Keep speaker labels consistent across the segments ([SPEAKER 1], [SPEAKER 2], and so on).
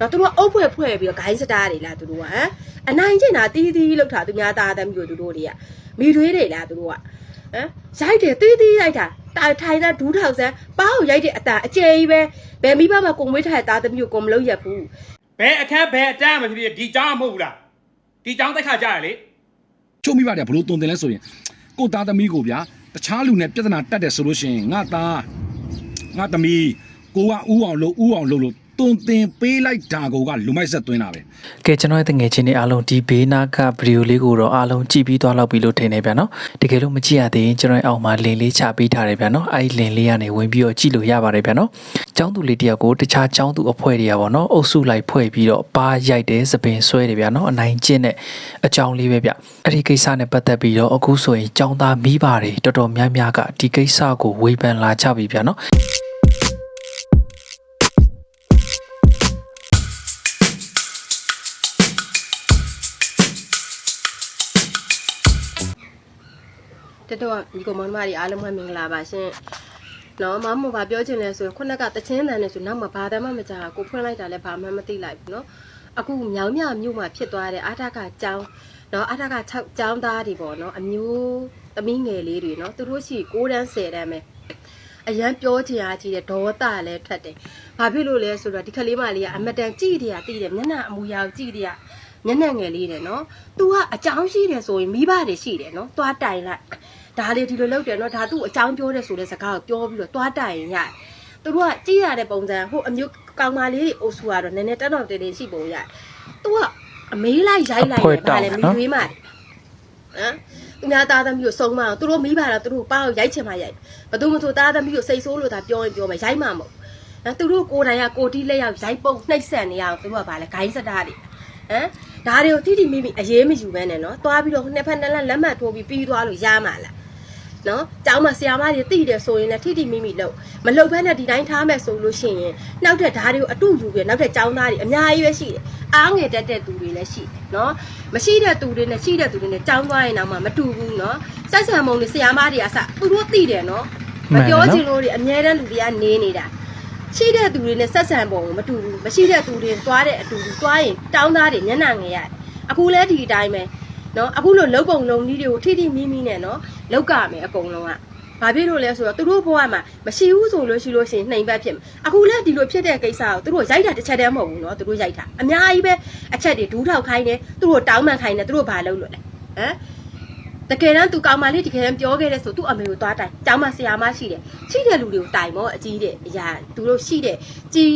[SPEAKER 1] နော်သူတို့ကအုပ်ဖွဲ့ဖွဲ့ပြီးတော့ဂိုင်းစတာတွေလားသူတို့ကဟမ်အနိုင်ကျင့်တာတီးတီးလောက်တာသူများသားသမီးတို့သူတို့တွေကမိတွေးတွေလားသူတို့ကဟမ်ရိုက်တယ်တီးတီးရိုက်တာတာထိုင်တာဒူးထောက်စမ်းပါးကိုရိုက်တဲ့အတန်အကျယ်ကြီးပဲဘယ်မိဘမှကိုမွေးထားတဲ့သားသမီးကိုကိုမလုပ်ရဘူး
[SPEAKER 2] ဘယ်အခက်ဘယ်အတန်းမှဖြစ်ဖြစ်ဒီကြောင်းမဟုတ်ဘူးလားဒီကြောင်းတက်ခါကြရလေ
[SPEAKER 3] ချို့မိပါတယ်ဘလို့တုံတင်လဲဆိုရင်ကိုသားသမီးကိုဗျာတခြားလူနဲ့ပြဿနာတက်တယ်ဆိုလို့ရှိရင်ငါသားငါသမီးကိုကဥအောင်လို့ဥအောင်လို့လို့ တုံတင်ပေးလိုက်တာကိုကလူမိုက်ဆက်သွင်းတာပဲ
[SPEAKER 4] ကဲကျွန်တော်ရဲ့တငယ်ချင်းတွေအားလုံးဒီဘေးနာကဗီဒီယိုလေးကိုတော့အားလုံးကြည့်ပြီးသွားလောက်ပြီလို့ထင်နေဗျာနော်တကယ်လို့မကြည့်ရသေးရင်ကျွန်တော်ရဲ့အောက်မှာလင်လေးချပေးထားတယ်ဗျာနော်အဲ့ဒီလင်လေးကနေဝင်ပြီးတော့ကြည့်လို့ရပါတယ်ဗျာနော်ចောင်းသူလေးတယောက်ကိုတခြားចောင်းသူအဖွဲ့တွေကပေါ့နော်အုပ်စုလိုက်ဖွဲ့ပြီးတော့ပါရိုက်တယ်သပင်ဆွဲတယ်ဗျာနော်အနိုင်ကျင့်တဲ့အကြောင်းလေးပဲဗျအဲ့ဒီကိစ္စနဲ့ပတ်သက်ပြီးတော့အခုဆိုရင်ចောင်းသားမိဘတွေတော်တော်များများကဒီကိစ္စကိုဝေဖန်လာကြပြီဗျာနော်
[SPEAKER 1] တတော်ညီကောင်မတို့တွေအားလုံးပဲမင်္ဂလာပါရှင်နော်မမဘာပြောချင်လဲဆိုရင်ခုနကတချင်းတန်နဲ့ဆိုနောက်မှဘာတမ်းမှမကြားကိုဖွင့်လိုက်တာလည်းဘာမှမသိလိုက်ဘူးနော်အခုမြောင်မြောင်မြို့မှာဖြစ်သွားတဲ့အာထကကျောင်းနော်အာထက6ကျောင်းသားတွေပေါ့နော်အမျိုးသမီးငယ်လေးတွေနော်သူတို့ရှိ6တန်း10တန်းပဲအရန်ပြောချင်အားကြီးတဲ့ဒေါသလည်းထွက်တယ်။ဘာဖြစ်လို့လဲဆိုတော့ဒီကလေးမလေးကအမတန်ကြည့်တယ်တည်တယ်မျက်နှာအမူအရာကိုကြည့်တယ်မျက်နှာငယ်လေးတယ်နော်။ तू ကအကြောင်းရှိတယ်ဆိုရင်မိဘတွေရှိတယ်နော်။သွားတိုင်လိုက်။ ဒါလေးဒီလိုလုပ်တယ်နော်။ဒါသူ့အကြောင်းပြောတယ်ဆိုတဲ့စကားကိုပြောပြီးတော့သွားတိုင်ရင်ရတယ်။သူတို့ကကြည့်ရတဲ့ပုံစံဟိုအမျိုးကောင်မလေးတွေအုပ်စုကတော့နည်းနည်းတက်တော့တေးတေးရှိပုံရတယ်။ तू ကအမေးလိုက်ရိုက်လိုက်တယ်ဗာလေမိသွေးမတယ်။ဟမ်သူများသားသမီးကိုစုံမအောင်သူတို့မိပါတော့သူတို့ပါအောင်ရိုက်ချင်မှရိုက်ဘသူမဆိုသားသမီးကိုစိတ်ဆိုးလို့သာပြောရင်ပြောမယ်ရိုက်မှမဟုတ်အဲသူတို့ကိုယ်တိုင်ကကိုတီးလက်ရောက်ရိုက်ပုံနှိပ်ဆက်နေရအောင်သူတို့ကဗာလဲဂိုင်းစတားတွေဟမ်ဒါတွေကိုတိတိမိမိအရေးမယူပဲနဲ့နော်သွားပြီးတော့နှစ်ဖက်နှစ်လက်လက်မှတ်ထိုးပြီးပြီးသွားလို့ရမှာလား နော်ကျောင်းမှာဆရာမတွေတိတယ်ဆိုရင်လည်းထိတိမိမိလို့မလုံဘဲနဲ့ဒီတိုင်းထားမယ်ဆိုလို့ရှိရင်နောက်ထပ်ဓာတ်တွေကိုအတူယူပြီးနောက်ထပ်ကျောင်းသားတွေအများကြီးပဲရှိတယ်အားငယ်တက်တဲ့သူတွေလည်းရှိတယ်နော်မရှိတဲ့သူတွေနဲ့ရှိတဲ့သူတွေနဲ့ကျောင်းသွားရင်တော့မှမတူဘူးနော်ဆက်ဆံမုံတွေဆရာမတွေအစသူတို့သိတယ်နော်မပြောချင်လို့တွေအများတန်းလူတွေကနေနေတာရှိတဲ့သူတွေနဲ့ဆက်ဆံပုံကိုမတူဘူးမရှိတဲ့သူတွေသွားတဲ့အတူတူသွားရင်တောင်းသားတွေမျက်နှာငယ်ရတယ်အခုလဲဒီအတိုင်းပဲ နော်အခုလိုလုံပုံလုံကြီးတွေကိုထိထိမိမိနဲ့နော်လောက်ကမယ်အကုန်လုံးကဘာဖြစ်လို့လဲဆိုတော့သူတို့ဘဝမှာမရှိဘူးဆိုလို့ရှိလို့ရှိရင်နှိမ်ပတ်ဖြစ်မှာအခုလဲဒီလိုဖြစ်တဲ့ကိစ္စကိုသူတို့ရိုက်တာတစ်ချက်တည်းမဟုတ်ဘူးနော်သူတို့ရိုက်တာအများကြီးပဲအချက်တွေဒူးထောက်ခိုင်းတယ်သူတို့တောင်းပန်ခိုင်းတယ်သူတို့ဘာလုပ်လို့လဲဟမ်တကယ်တမ်းသူကောင်မလေးတကယ်တမ်းပြောခဲ့တဲ့ဆိုသူ့အမေကိုသွားတိုင်ကျောင်းမှာဆရာမရှိတယ်ရှိတဲ့လူတွေကိုတိုင်မောအကြီးတဲ့အရာသူတို့ရှိတဲ့ကြီး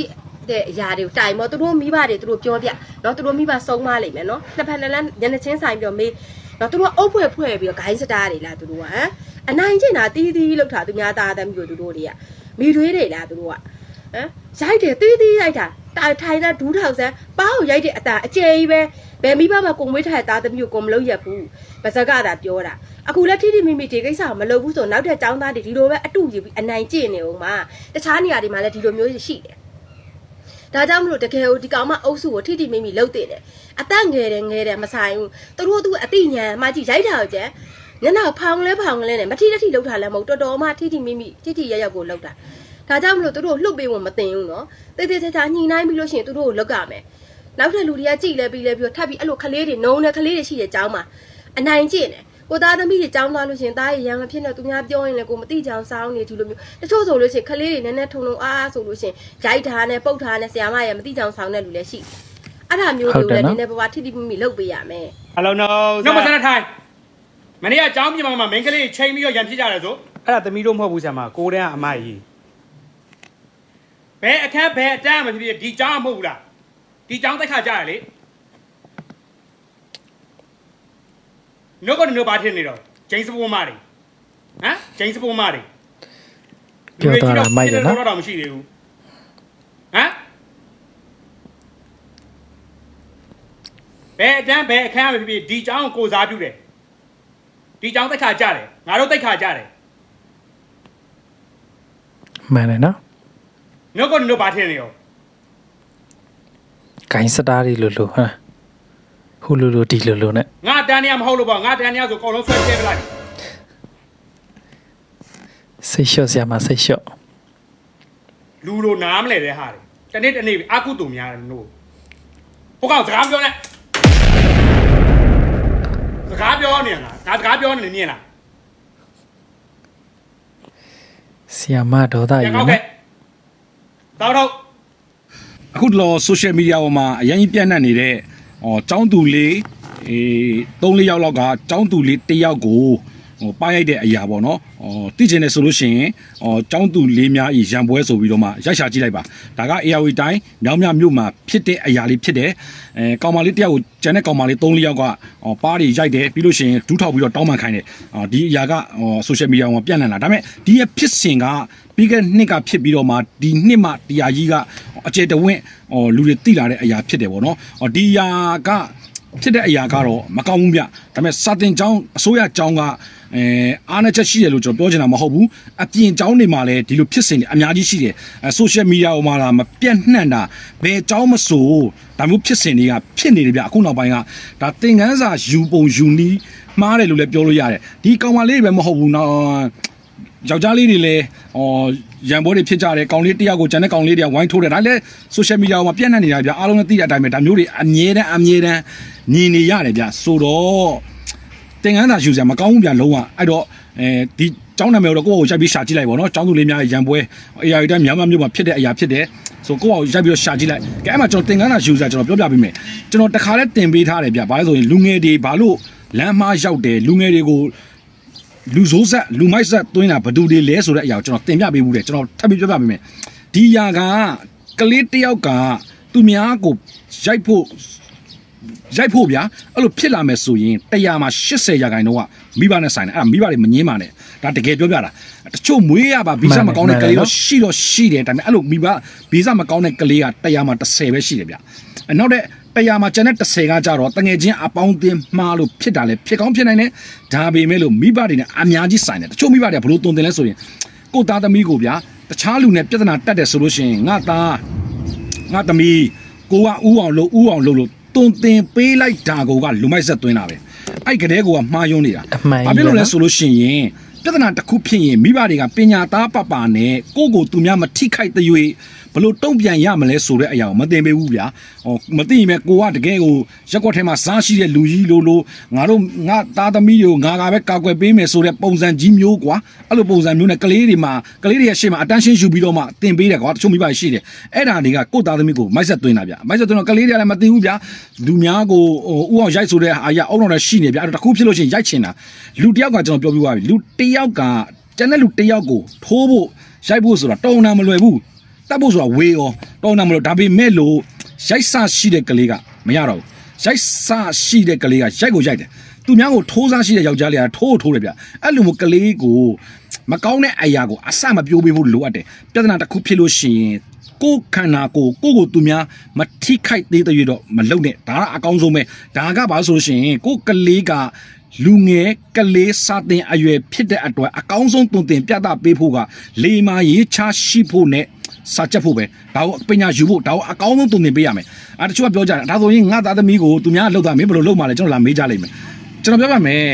[SPEAKER 1] တဲ့အရာတွေကိုတိုင်ပေါ့သူတို့မိဘတွေသူတို့ပြောပြနော်သူတို့မိဘဆုံးမလိမ့်မယ်နော်နှစ်ဖက်နှစ်လမ်းညနေချင်းဆိုင်ပြီးတော့မေးနော်သူတို့အုပ်ဖွဲ့ဖွဲ့ပြီးတော့ဂိုင်းစတားတွေလားသူတို့ကဟမ်အနိုင်ကျင့်တာတီးတီးလောက်တာသူများသားသမီးတို့သူတို့တွေကမိတွေးတွေလားသူတို့ကဟမ်ရိုက်တယ်တီးတီးရိုက်တာတိုင်ထိုင်တာဒူးထောင်စမ်းပါကိုရိုက်တဲ့အတာအကျယ်ကြီးပဲဘယ်မိဘမှကိုမွေးထားတဲ့သားသမီးကိုကိုမလုပ်ရဘူးဗဇက်ကတာပြောတာအခုလက်ထိတိမိမိဒီကိစ္စကိုမလုပ်ဘူးဆိုတော့နောက်ထပ်ចောင်းသားတွေဒီလိုပဲအတူယူပြီးအနိုင်ကျင့်နေအောင်မှာတခြားနေရာတွေမှာလည်းဒီလိုမျိုးရှိတယ် ဒါကြောင့်မလို့တကယ်ကိုဒီကောင်မအုပ်စုကိုထိထိမိမိလုပ်တဲ့တယ်အသက်ငယ်တယ်ငယ်တယ်မဆိုင်ဘူးသူတို့သူအသိဉာဏ်မှကြည့်ရိုက်တာကိုကျန်ညနာဖောင်လဲဖောင်လဲနဲ့မထိတထိလောက်တာလည်းမဟုတ်တော်တော်မှထိထိမိမိထိထိရရောက်ကိုလောက်တာဒါကြောင့်မလို့သူတို့လှုပ်ပေးဖို့မတင်ဘူးနော်တိတ်တိတ်ချာချာညှိနှိုင်းပြီးလို့ရှိရင်သူတို့ကိုလောက်ကမယ်နောက်ထပ်လူတွေကကြည့်လဲပြီးလဲပြီးတော့ထပ်ပြီးအဲ့လိုကလေးတွေနုံတဲ့ကလေးတွေရှိတဲ့ကျောင်းမှာအနိုင်ကျင့်တယ် ကိုသားသမီးတွေကြောင်းသွားလို့ရှင်သားရရန်မဖြစ်တော့သူများပြောရင်လည်းကိုမသိကြအောင်စောင်းနေဒီလိုမျိုးတချို့ဆိုလို့ရှင်ခလေးတွေနည်းနည်းထုံထုံအားအားဆိုလို့ရှင်ရိုက်ထားနဲ့ပုတ်ထားနဲ့ဆရာမရမသိကြအောင်စောင်းတဲ့လူလည်းရှိအဲ့ဒါမျိုးတွေလည်းနည်းနည်းဘဝထိတိမိမိလုပ်ပေးရမယ်
[SPEAKER 2] ဟယ်လိုနော်နှုတ်မဆန်းထိုင်မနေ့ကကြောင်းပြင်မှာမင်းကလေးချိန်ပြီးတော့ရန်ဖြစ်ကြတယ်ဆို
[SPEAKER 5] အဲ့ဒါသမီးတို့မဟုတ်ဘူးဆရာမကိုတန်းကအမကြီး
[SPEAKER 2] ဘယ်အခန်းဘယ်အတန်းမှဖြစ်ဖြစ်ဒီကြောင်းမဟုတ်ဘူးလားဒီကြောင်းတက်ခါကြရလေ နှုတ်ကနေနှုတ်ပါထင်နေတော့ဂျိမ်းစပိုးမတွေဟမ်ဂျိမ်းစပိုးမတွေ
[SPEAKER 4] ပြောသွားတာမိုက်တယ်နော်
[SPEAKER 2] တော့မရှိသေးဘူးဟမ်ဘယ်အတန်းဘယ်အခန်းမှဖြစ်ဖြစ်ဒီเจ้าကိုကိုစားပြုတယ်ဒီเจ้าတက်ခါကြတယ်ငါတို့တက်ခါကြတယ်
[SPEAKER 4] မှန်တယ်နော်
[SPEAKER 2] နှုတ်ကနေနှုတ်ပါထင်နေရော
[SPEAKER 4] ဂိုင်းစတားတွေလို့လို့ဟာ ဟူလူလူဒီလူလူနဲ့
[SPEAKER 2] ငါတန်းနေရမဟုတ်လို့ပေါ့ငါတန်းနေရဆိုအကုန်လုံးဆွဲပြဲပလိုက်
[SPEAKER 4] စိတ်လျှော့ဆရာမစိတ်လျှော့
[SPEAKER 2] လူလိုနားမလဲတဲ့ဟာတွေတနေ့တနေ့အာကုတူများတယ်လို့ဟိုကောင်စကားမပြောနဲ့စကားပြောနေလားငါစကားပြောနေမြင်လား
[SPEAKER 4] ဆီယာမဒေါသ
[SPEAKER 2] ရ
[SPEAKER 4] ယူ
[SPEAKER 2] ကောက်
[SPEAKER 4] နော်
[SPEAKER 2] ခဲ့တောက်တော့
[SPEAKER 3] အခုတလော social media ပေါ်မှာအရင်ကြီးပြန့်နှံ့နေတဲ့ ဟောចောင်းသူလေးအေး3 4ယောက်လောက်ကចောင်းသူလေး1ယောက်ကို ဟိုပါရိုက်တဲ့အရာပေါ့နော်ဟောသိချင်တယ်ဆိုလို့ရှိရင်ဟောចောင်းသူလေးများဤရံပွဲဆိုပြီးတော့မှရိုက်ရှာကြည့်လိုက်ပါဒါက ARV တိုင်းမြောင်းမြမြို့မှာဖြစ်တဲ့အရာလေးဖြစ်တယ်အဲကောင်မလေးတယောက်ကိုကျန်တဲ့ကောင်မလေး3 4ယောက်ကဟောပါးတွေရိုက်တယ်ပြီးလို့ရှိရင်ဒူးထောက်ပြီးတော့တောင်းပန်ခိုင်းတယ်အော်ဒီအရာကဟော social media ပေါ်မှာပြန့်နှံ့လာဒါပေမဲ့ဒီရဲ့ဖြစ်စဉ်ကပြီးခဲ့တဲ့နှစ်ကဖြစ်ပြီးတော့မှဒီနှစ်မှတရားကြီးကအကျေတဝင့်ဟောလူတွေတိလာတဲ့အရာဖြစ်တယ်ပေါ့နော်ဟောဒီအရာက ဖြစ်တဲ့အရာကတော့မကောင်းဘူးဗျဒါပေမဲ့စာတင်ကျောင်းအစိုးရကျောင်းကအဲအားနည်းချက်ရှိတယ်လို့ကျွန်တော်ပြောချင်တာမဟုတ်ဘူးအပြင်ကျောင်းတွေမှာလည်းဒီလိုဖြစ်စဉ်တွေအများကြီးရှိတယ်အဲဆိုရှယ်မီဒီယာပေါ်မှာလာမပြန့်နှံ့တာဘယ်ကျောင်းမဆိုဒါမျိုးဖြစ်စဉ်တွေကဖြစ်နေတယ်ဗျအခုနောက်ပိုင်းကဒါသင်ခန်းစာယူပုံယူနီးမှားတယ်လို့လည်းပြောလို့ရတယ်ဒီကောင်မလေးတွေပဲမဟုတ်ဘူးနော်ယောက်ျားလေးတွေလည်းဟော ရန်ပွဲတွေဖြစ်ကြတယ်ကောင်လေးတယောက်ကိုကျန်တဲ့ကောင်လေးတွေကဝိုင်းထိုးတယ်ဒါလည်း social media ပေါ်မှာပြန့်နှံ့နေတာဗျအားလုံးလည်းသိတဲ့အတိုင်းပဲဒါမျိုးတွေအမြဲတမ်းအမြဲတမ်းမြင်နေရတယ်ဗျဆိုတော့တင်ကန်းသာယူစရာမကောင်းဘူးဗျလုံးဝအဲ့တော့အဲဒီကျောင်းနာမည်တော့ကိုယ့်ကိုရိုက်ပြီးရှာကြည့်လိုက်ပါတော့ကျောင်းသူလေးများရန်ပွဲ AI တိုင်းမြန်မာမျိုးမှာဖြစ်တဲ့အရာဖြစ်တယ်ဆိုကိုယ့်ကိုရိုက်ပြီးတော့ရှာကြည့်လိုက်ကဲအဲ့မှာကျွန်တော်တင်ကန်းသာယူစရာကျွန်တော်ပြောပြပေးမယ်ကျွန်တော်တခါလဲတင်ပေးထားတယ်ဗျဘာလဲဆိုရင်လူငယ်တွေဘာလို့လမ်းမှားရောက်တယ်လူငယ်တွေကို လူစိုးဆက်လူမိုက်ဆက်သွင်းတာဘယ်သူတွေလဲဆိုတဲ့အရာကိုကျွန်တော်တင်ပြပေးဘူးတယ်ကျွန်တော်ထပ်ပြီးပြောပြပေးမယ်ဒီຢာကကလေးတစ်ယောက်ကသူများကိုရိုက်ဖို့ရိုက်ဖို့ဗျာအဲ့လိုဖြစ်လာမယ်ဆိုရင်100မှာ80ရာခိုင်နှုန်းကမိဘနဲ့ဆိုင်တယ်အဲ့ဒါမိဘတွေမငင်းပါနဲ့ဒါတကယ်ပြောပြတာတချို့မွေးရပါဗီဇမကောင်းတဲ့ကလေးတော့ရှိတော့ရှိတယ်ဒါပေမဲ့အဲ့လိုမိဘဗီဇမကောင်းတဲ့ကလေးက100မှာ30ပဲရှိတယ်ဗျအဲ့နောက်တဲ့ 100မှာကျန်တဲ့30ကကြတော့တငယ်ချင်းအပေါင်းအသင်းမှားလို့ဖြစ်တာလေဖြစ်ကောင်းဖြစ်နိုင်တယ်ဒါပေမဲ့လို့မိဘတွေနဲ့အများကြီးဆိုင်တယ်တချို့မိဘတွေကဘလို့တုံတင်လဲဆိုရင်ကိုယ့်သားသမီးကိုဗျာတခြားလူနဲ့ပြဿနာတက်တယ်ဆိုလို့ရှိရင်ငါသားငါသမီးကိုကဥအောင်လို့ဥအောင်လို့လို့တုံတင်ပေးလိုက်တာကိုကလူမိုက်ဆက်သွင်းတာပဲအဲ့ကလေးကမှားယွန်းနေတာ
[SPEAKER 4] အမှန်ကြီး
[SPEAKER 3] ဘာဖြစ်လို့
[SPEAKER 4] ပဲ
[SPEAKER 3] လဲ
[SPEAKER 4] နော်
[SPEAKER 3] ဆိုလို့ရှိရင်ပြဿနာတစ်ခုဖြစ်ရင်မိဘတွေကပညာသားပပနဲ့ကိုယ့်ကိုသူများမထိခိုက်တဲ့၍ ဘလို့တုံ့ပြန်ရမလဲဆိုတဲ့အရာကိုမသိပေးဘူးဗျာဟောမသိရင်ပဲကိုကတကယ်ကိုရက်ကွက်ထဲမှာစားရှိတဲ့လူကြီးလို့လို့ငါတို့ငါသားသမီးတွေကိုငါကပဲကာကွယ်ပေးမယ်ဆိုတဲ့ပုံစံကြီးမျိုးကွာအဲ့လိုပုံစံမျိုးနဲ့ကလေးတွေမှာကလေးတွေရဲ့ရှေ့မှာ attention ယူပြီးတော့မှတင်ပေးတယ်ကွာတချို့မိဘရှိတယ်အဲ့ဒါတွေကကိုယ့်သားသမီးကိုမိုက်ဆက်သွင်းတာဗျာမိုက်ဆက်သွင်းတော့ကလေးတွေကလည်းမသိဘူးဗျာလူများကိုဟိုဥအောင်ရိုက်ဆိုတဲ့အာရအုံတော်နဲ့ရှိနေဗျာအဲ့တော့တစ်ခုဖြစ်လို့ရှိရင်ရိုက်ချင်တာလူတစ်ယောက်ကကျွန်တော်ပြောပြသွားပြီလူတစ်ယောက်ကကျန်တဲ့လူတစ်ယောက်ကိုထိုးဖို့ရိုက်ဖို့ဆိုတာတောင်းတာမလွယ်ဘူး တတ်ဖို့ဆိုတာဝေးရောတောင်းတာမလွယ်ဒါပေမဲ့လို့ရိုက်ဆရှိတဲ့ကလေးကမရတော့ဘူးရိုက်ဆရှိတဲ့ကလေးကရိုက်ကိုရိုက်တယ်သူများကိုထိုးစားရှိတဲ့ယောက်ျားလေးကထိုးထိုးတယ်ဗျအဲ့လိုမျိုးကလေးကိုမကောင်းတဲ့အရာကိုအစမပြောပေးဖို့လိုအပ်တယ်ပြဿနာတစ်ခုဖြစ်လို့ရှိရင်ကိုယ်ခန္ဓာကိုယ်ကိုယ့်ကိုယ်သူများမထိခိုက်သေးတဲ့ရတော့မလုံနဲ့ဒါကအကောင်းဆုံးပဲဒါကဘာလို့ဆိုလို့ရှိရင်ကိုယ်ကလေးကလူငယ်ကလေးစာတင်အရွယ်ဖြစ်တဲ့အတွက်အကောင်းဆုံးတုံတင်ပြသပေးဖို့ကလေမာရေးချရှိဖို့နဲ့ စာချက်ဖို့ပဲဒါကိုပညာယူဖို့ဒါကိုအကောင်းဆုံးတုံတင်ပေးရမယ်အဲတချို့ကပြောကြတယ်ဒါဆိုရင်ငါသားသမီးကိုသူများလှုပ်တာမင်းဘယ်လိုလှုပ်မှလဲကျွန်တော်လာမေးကြလိမ့်မယ်ကျွန်တော်ပြောပါမယ်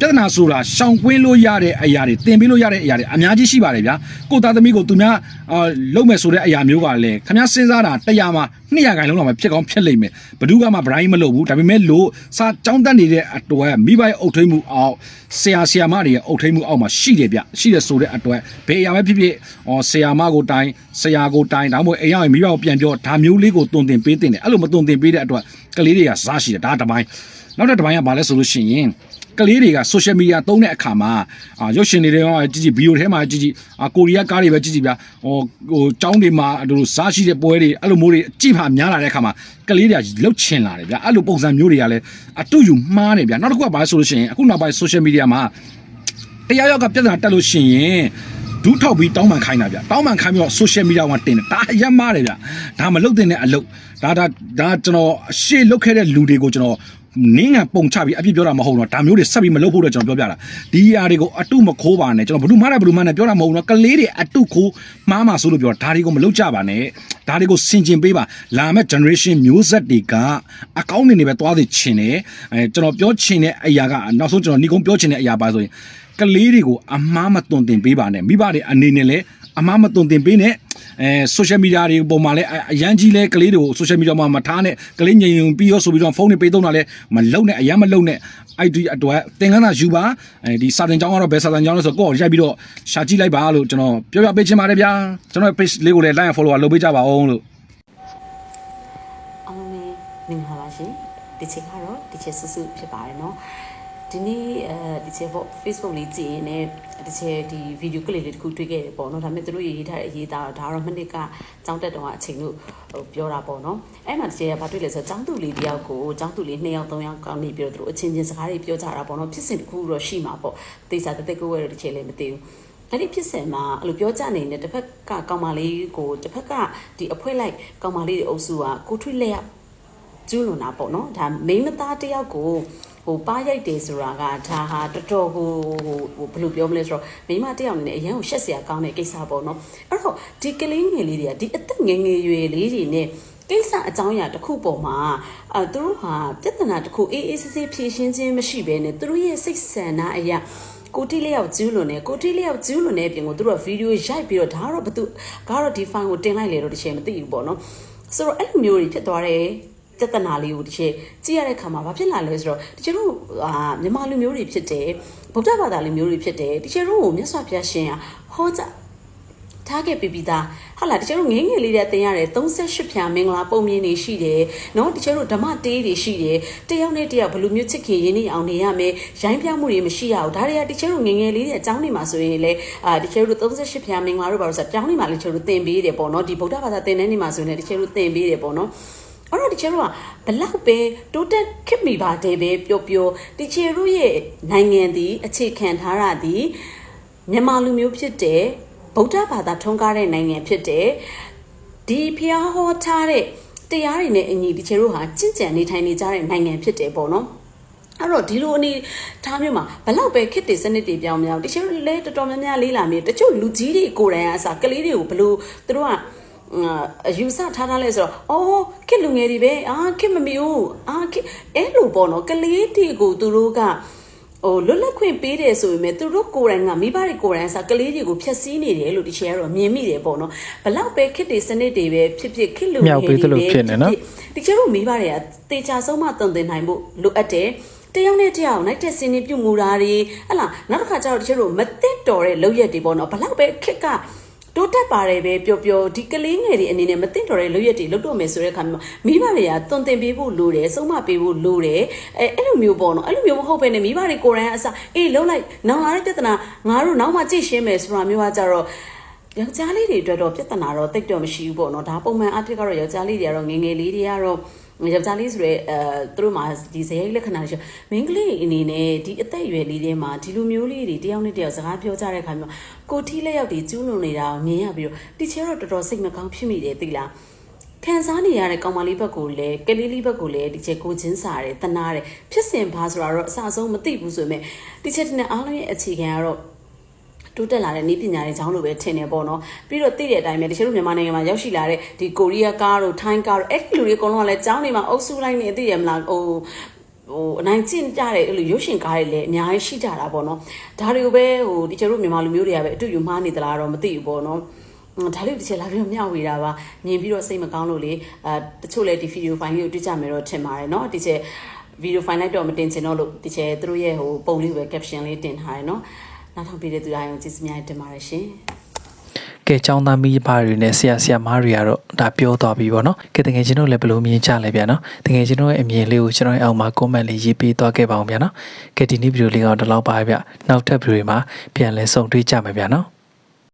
[SPEAKER 3] ပြဿနာဆိုတာရှောင်ကွင်းလို့ရတဲ့အရာတွေတင်ပေးလို့ရတဲ့အရာတွေအများကြီးရှိပါတယ်ဗျာကိုသားသမီးကိုသူများအာလုံးမဲ့ဆိုတဲ့အရာမျိုးကလည်းခမည်းစဉ်းစားတာတရားမှာ200ခိုင်လုံးတော့မှဖြစ်ကောင်းဖြစ်လိမ့်မယ်ဘယ်သူကမှဗရိုင်းမလုပ်ဘူးဒါပေမဲ့လို့စာကြောင်းတက်နေတဲ့အတွက်မိဘရဲ့အုပ်ထိန်မှုအောက်ဆရာဆရာမတွေရဲ့အုပ်ထိန်မှုအောက်မှာရှိတယ်ဗျရှိတယ်ဆိုတဲ့အတွက်ဘယ်အရာပဲဖြစ်ဖြစ်ဟောဆရာမကိုတိုင်းဆရာကိုတိုင်းဒါမှမဟုတ်အိမ်ရောက်ရင်မိဘကိုပြန်ပြောဒါမျိုးလေးကိုတုံတင်ပေးတင်တယ်အဲ့လိုမတုံတင်ပေးတဲ့အတွက်ကလေးတွေကစားရှိတယ်ဒါတစ်ပိုင်းနောက်တစ်ပိုင်းကဘာလဲဆိုလို့ရှိရင် ကလေးတွေက social media သုံးတဲ့အခါမှာအာရုပ်ရှင်တွေထဲမှာကြည့်ကြည့်ဗီဒီယိုထဲမှာကြည့်ကြည့်အာကိုရီးယားကားတွေပဲကြည့်ကြည့်ဗျာဟိုဟိုចောင်းတွေမှာတို့စားရှိတဲ့ပွဲတွေအဲ့လိုမျိုးတွေကြည့်ပါများလာတဲ့အခါမှာကလေးတွေကလှုပ်ချင်လာတယ်ဗျာအဲ့လိုပုံစံမျိုးတွေကလည်းအတူယူမှားတယ်ဗျာနောက်တစ်ခုကဘာလဲဆိုလို့ရှိရင်အခုနောက်ပိုင်း social media မှာတရားရောက်ကပြဿနာတက်လို့ရှိရင်ဒူးထောက်ပြီးတောင်းပန်ခိုင်းတာဗျတောင်းပန်ခိုင်းပြီးတော့ social media မှာတင်တယ်ဒါအရက်မားတယ်ဗျဒါမလုတ်တဲ့အလုတ်ဒါဒါဒါကျွန်တော်အရှေ့လုတ်ခဲ့တဲ့လူတွေကိုကျွန်တော် နင်းငံပုံချပြီးအပြစ်ပြောတာမဟုတ်တော့ဒါမျိုးတွေဆက်ပြီးမလုပ်ဖို့တော့ကျွန်တော်ပြောပြတာဒီအရာတွေကိုအတုမခိုးပါနဲ့ကျွန်တော်ဘယ်သူမှလည်းဘယ်သူမှလည်းပြောတာမဟုတ်ဘူးနော်ကလေးတွေအတုခိုးမှားမှာဆိုလို့ပြောတာဒါတွေကိုမလုပ်ကြပါနဲ့ဒါတွေကိုဆင်ကျင်ပေးပါလာမယ့် generation မျိုးဆက်တွေကအကောင်းနေနေပဲသွားသိချင်တယ်အဲကျွန်တော်ပြောချင်တဲ့အရာကနောက်ဆုံးကျွန်တော်ညီကုန်းပြောချင်တဲ့အရာပါဆိုရင်ကလေးတွေကိုအမားမတွန်တင်ပေးပါနဲ့မိဘတွေအနေနဲ့လည်း အမားမတုံတင်ပေးနဲ့အဲ social media တွေပုံမှာလည်းအရန်ကြီးလဲကလေးတွေကို social media မှာမထားနဲ့ကလေးငြိမ်ရင်ပြီးရောဆိုပြီးတော့ဖုန်းတွေပေးသုံးတာလဲမလုံနဲ့အရန်မလုံနဲ့အဲ့ဒီအတွက်သင်္ကန်းသာယူပါအဲဒီစာတင်ကြောင်းကတော့ဘယ်စာတင်ကြောင်းလဲဆိုတော့ကိုယ့်ကိုရိုက်ပြီးတော့ရှာကြည့်လိုက်ပါလို့ကျွန်တော်ပြောပြပေးချင်ပါတယ်ဗျာကျွန်တော် page လေးကိုလည်း like and follow လုပ်ပေးကြပါအောင်လို့
[SPEAKER 6] အားလုံးပဲမင်္ဂလာပါရှင်ဒီချိန်ကတော့ဒီချိန်ဆူဆူဖြစ်ပါတယ်เนาะ ဒီနေ့အဲဒီချေပေါ့ Facebook လေးကြည့်ရင်လည်းဒီချေဒီဗီဒီယိုကလစ်လေးတခုတွေ့ခဲ့တယ်ပေါ့နော်ဒါပေမဲ့သူတို့ရေးထားတဲ့အရေးသားဒါတော့မနစ်ကចောင်းတက်တော့အချိန်လို့ပြောတာပေါ့နော်အဲ့မှာဒီချေကဘာတွေ့လဲဆိုတော့ចောင်းသူလေးတယောက်ကိုចောင်းသူလေး2ယောက်3ယောက်ကောင်းနေပြီးတော့သူတို့အချင်းချင်းစကားတွေပြောကြတာပေါ့နော်ဖြစ်စဉ်တစ်ခုတော့ရှိမှာပေါ့တိတ်စာတက်တက်ကိုဝဲတော့ဒီချေလည်းမသိဘူးအဲ့ဒီဖြစ်စဉ်မှာအဲ့လိုပြောကြနေတဲ့တစ်ဖက်ကကောင်မလေးကိုတစ်ဖက်ကဒီအဖွဲလိုက်ကောင်မလေးတွေအုပ်စုကကိုထွေးလက်ကျူးလွန်တာပေါ့နော်ဒါမိန်းမသားတယောက်ကို ဟိုပါရိုက်တယ်ဆိုတာကဒါဟာတော်တော်ဟိုဟိုဘယ်လိုပြောမလဲဆိုတော့မိန်းမတစ်ယောက်အနေနဲ့အရန်ကိုရှက်စရာကောင်းတဲ့ကိစ္စပေါ့နော်အဲ့တော့ဒီကလေးငယ်လေးတွေကဒီအသက်ငယ်ငယ်ရွယ်လေးတွေနဲ့ကိစ္စအကြောင်းအရာတစ်ခုပေါ်မှာအဲသူတို့ဟာပြဿနာတစ်ခုအေးအေးဆေးဆေးဖြေရှင်းခြင်းမရှိဘဲနဲ့သူတို့ရဲ့စိတ်ဆန္ဒအရာကိုတီလျောက်ကျူးလွန်နေကိုတီလျောက်ကျူးလွန်နေပြင်ကိုသူတို့ကဗီဒီယိုရိုက်ပြီးတော့ဒါကတော့ဘသူကတော့ဒီ file ကိုတင်လိုက်လေတော့တချင်မသိဘူးပေါ့နော်ဆိုတော့အဲ့လိုမျိုးတွေဖြစ်သွားတယ် ပြဿနာလေးကိုတချင်ကြည့်ရတဲ့ခါမှာဘာဖြစ်လာလဲဆိုတော့တချင်တို့ဟာမြန်မာလူမျိုးတွေဖြစ်တယ်ဗုဒ္ဓဘာသာလူမျိုးတွေဖြစ်တယ်တချင်တို့ကိုမြတ်စွာဘုရားရှင်ဟောကြားထားခဲ့ပြီးပြီးသားဟုတ်လားတချို့ငင်းငယ်လေးတွေတင်ရတယ်38ဖြာမင်္ဂလာပုံမြင်တွေရှိတယ်နော်တချို့ဓမ္မတေးတွေရှိတယ်တယောက်နဲ့တယောက်ဘယ်လိုမျိုးချစ်ခင်ရင်းနှီးအောင်နေရမယ်ရိုင်းပြမှုတွေမရှိရအောင်ဒါတွေကတချို့ငင်းငယ်လေးတွေအကြောင်းနေမှာဆိုရင်လေအာတချို့38ဖြာမင်္ဂလာတို့ဘာလို့ဆိုတော့ကြောင်းနေမှာလေတချို့သင်ပေးတယ်ပေါ့နော်ဒီဗုဒ္ဓဘာသာသင်တဲ့နေမှာဆိုရင်လေတချို့သင်ပေးတယ်ပေါ့နော် အဲ့တော့ဒီချေတို့ကဘလောက်ပဲတိုးတက်ခစ်မိပါတယ်ပဲပြောပြောဒီချေတို့ရဲ့နိုင်ငံဒီအခြေခံထားတာဒီမြန်မာလူမျိုးဖြစ်တဲ့ဗုဒ္ဓဘာသာထွန်းကားတဲ့နိုင်ငံဖြစ်တဲ့ဒီဖျားဟောထားတဲ့တရားတွေနဲ့အညီဒီချေတို့ဟာကြင်ကြံနေထိုင်နေကြတဲ့နိုင်ငံဖြစ်တယ်ပေါ့နော်အဲ့တော့ဒီလိုအနေထားမျိုးမှာဘလောက်ပဲခစ်တွေစနစ်တွေပြောင်းပြောင်းတချို့လဲတော်တော်များများလေးလာမြေတချို့လူကြီးတွေကိုယ်တိုင်အစားကလေးတွေကိုဘလို့သူတို့က အယူဆထားထားလဲဆိုတော့အော်ခစ်လူငယ်တွေပဲအာခစ်မမီဘူးအာခစ်အဲ့လိုပေါ့နော်ကလေးတွေကိုသူတို့ကဟိုလွတ်လပ်ခွင့်ပေးတယ်ဆိုပေမဲ့သူတို့ကိုယ်တိုင်ကမိဘတွေကိုယ်တိုင်စားကလေးတွေကိုဖျက်ဆီးနေတယ်လို့ဒီချေကတော့မြင်မိတယ်ပေါ့နော်ဘလောက်ပဲခစ်တွေစနစ်တွေပဲဖြစ်ဖြစ်ခစ်လူငယ်
[SPEAKER 4] မြောက်ပေးသလိုဖြစ်နေနော်
[SPEAKER 6] ဒီကျတို့မိဘတွေကတေချာဆုံးမတုံတင်နိုင်ဖို့လိုအပ်တယ်တယောက်နဲ့တယောက်နိုင်တဲ့စင်းနေပြုတ်မူတာတွေဟလာနောက်တစ်ခါကျတော့တချို့တို့မသိတော်တဲ့လောက်ရက်တွေပေါ့နော်ဘလောက်ပဲခက်က တိုးတက်ပါတယ်ပဲပျော်ပျော်ဒီကလေးငယ်တွေအနေနဲ့မသိတော်တဲ့လောက်ရက်တွေလောက်တော့မယ်ဆိုတဲ့အခါမျိုးမိဘတွေကတုံတင်ပေးဖို့လိုတယ်ဆုံးမပေးဖို့လိုတယ်အဲအဲ့လိုမျိုးပေါ့နော်အဲ့လိုမျိုးမဟုတ်ဘဲနဲ့မိဘတွေကိုယ်တိုင်အစားအေးလုံးလိုက်နောင်လာတဲ့ပြဿနာငါတို့နောက်မှကြည့်ရှင်းမယ်ဆိုတာမျိုးကကြတော့ယောက်ျားလေးတွေအတွက်တော့ပြဿနာတော့တိတ်တော့မရှိဘူးပေါ့နော်ဒါပုံမှန်အဖြစ်ကတော့ယောက်ျားလေးတွေကတော့ငယ်ငယ်လေးတွေကတော့ ယောက်ျားလေးဆိုရဲအဲသူတို့မှာဒီဇယိတ်လက္ခဏာတွေရှိမင်းကလေးအနေနဲ့ဒီအသက်အရွယ်လေးတွေမှာဒီလိုမျိုးလေးတွေတယောက်နဲ့တယောက်စကားပြောကြတဲ့အခါမျိုးကိုထီးလက်ရောက်တွေကျူးလွန်နေတာကိုမြင်ရပြီးတော့တီချဲတော့တော်တော်စိတ်မကောင်းဖြစ်မိတယ်သိလားခံစားနေရတဲ့ကောင်မလေးဘက်ကိုလည်းကလေးလေးဘက်ကိုလည်းဒီချက်ကိုချင်းစားတယ်တနာတယ်ဖြစ်စဉ်ဘာဆိုတာတော့အဆအဆုံးမသိဘူးဆိုပေမဲ့ဒီချက်တဲ့အားလုံးရဲ့အခြေခံကတော့ တိုးတက်လာတဲ့နည်းပညာတွေအကြောင်းလို့ပဲထင်နေပေါ့နော်ပြီးတော့သိတဲ့အတိုင်းပဲတချို့မြန်မာနိုင်ငံမှာရောက်ရှိလာတဲ့ဒီကိုရီးယားကားတို့ထိုင်းကားတို့အဲ့ဒီလူတွေအကုန်လုံးကလည်းကျောင်းတွေမှာအုပ်စုလိုက်နေသိရမလားဟိုဟိုအနိုင်ကျင့်ကြတဲ့အဲ့လိုရုပ်ရှင်ကားတွေလည်းအများကြီးရှိကြတာပေါ့နော်ဒါတွေကိုပဲဟိုဒီကျတို့မြန်မာလူမျိုးတွေကပဲအတူယူမှားနေသလားတော့မသိဘူးပေါ့နော်ဒါလေးတစ်ချက်လာပြီးတော့မျှဝေတာပါမြင်ပြီးတော့စိတ်မကောင်းလို့လေအဲတချို့လည်းဒီဗီဒီယိုဖိုင်လေးကိုတွေ့ကြမယ်တော့ထင်ပါတယ်เนาะဒီချက်ဗီဒီယိုဖိုင်လိုက်တော့မတင်ချင်တော့လို့ဒီချက်သူတို့ရဲ့ဟိုပုံလေးပဲ caption လေးတင်ထားတယ်เนาะ နောက်ထောင်ပေးတဲ့သူတိုင်းကိုကျေးဇူးများတင်ပါတယ်ရှင်
[SPEAKER 4] ကဲចောင်းသားမိဘတွေနဲ့ဆရာဆရာမတွေကတော့ဒါပြောသွားပြီပေါ့နော်ကဲတကယ်ချင်းတို့လည်းဘယ်လိုမြင်ကြလဲဗျာနော်တကယ်ချင်းတို့ရဲ့အမြင်လေးကိုကျွန်တော်ရဲ့အောက်မှာ comment လေးရေးပေးသွားခဲ့ပါအောင်ဗျာနော်ကဲဒီနေ့ဗီဒီယိုလေးကတော့ဒီလောက်ပါပဲဗျနောက်ထပ်ဗီဒီယိုမှာပြန်လဲဆုံတွေ့ကြမယ်ဗျာနော်